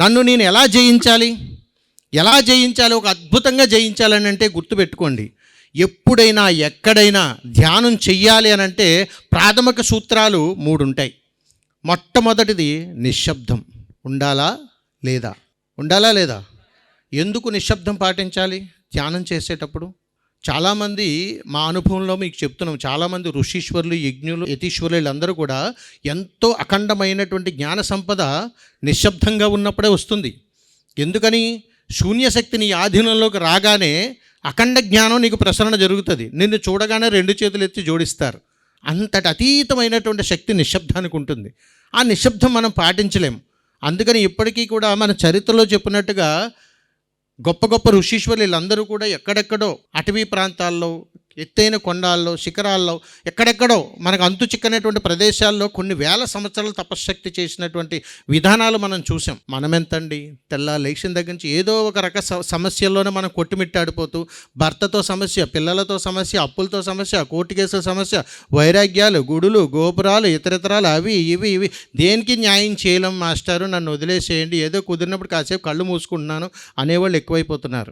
నన్ను నేను ఎలా జయించాలి? ఎలా జయించాలి? ఒక అద్భుతంగా జయించాలని అంటే గుర్తుపెట్టుకోండి. ఎప్పుడైనా ఎక్కడైనా ధ్యానం చెయ్యాలి అని అంటే ప్రాథమిక సూత్రాలు మూడు ఉంటాయి మొట్టమొదటిది నిశ్శబ్దం. ఉండాలా లేదా? ఉండాలా లేదా? ఎందుకు నిశ్శబ్దం పాటించాలి? ధ్యానం చేసేటప్పుడు? చాలామంది మా అనుభవంలో మీకు చెప్తున్నాం. చాలామంది ఋషీశ్వరులు యజ్ఞులు యతీశ్వరులు వీళ్ళందరూ కూడా ఎంతో అఖండమైనటువంటి జ్ఞాన సంపద నిశ్శబ్దంగా ఉన్నప్పుడే వస్తుంది. ఎందుకని? శూన్యశక్తి నీ ఆధీనంలోకి రాగానే అఖండ జ్ఞానం నీకు ప్రసరణ జరుగుతుంది. నిన్ను చూడగానే రెండు చేతులు ఎత్తి జోడిస్తారు. అంతటి అతీతమైనటువంటి శక్తి నిశ్శబ్దానికి ఉంటుంది. ఆ నిశ్శబ్దం మనం పాటించలేం. అందుకని ఇప్పటికీ కూడా మన చరిత్రలో చెప్పినట్టుగా గొప్ప గొప్ప ఋషీశ్వరులు వీళ్ళందరూ కూడా ఎక్కడెక్కడో అటవీ ప్రాంతాల్లో ఎత్తైన కొండాల్లో శిఖరాల్లో ఎక్కడెక్కడో మనకు అంతు చిక్కనటువంటి ప్రదేశాల్లో కొన్ని వేల సంవత్సరాలు తపశ్శక్తి చేసినటువంటి విధానాలు మనం చూసాం. మనం ఎంతండి తెల్ల లేచిన దగ్గర నుంచి ఏదో ఒక రక సమస్యల్లోనే మనం కొట్టుమిట్టాడిపోతూ భర్తతో సమస్య పిల్లలతో సమస్య అప్పులతో సమస్య కోర్టు కేసుల సమస్య వైరాగ్యాలు గుడులు గోపురాలు ఇతరితరాలు అవి ఇవి ఇవి. దేనికి న్యాయం చేయలేం మాస్టారు? నన్ను వదిలేసేయండి. ఏదో కుదిరినప్పుడు కాసేపు కళ్ళు మూసుకుంటున్నాను అనేవాళ్ళు ఎక్కువైపోతున్నారు.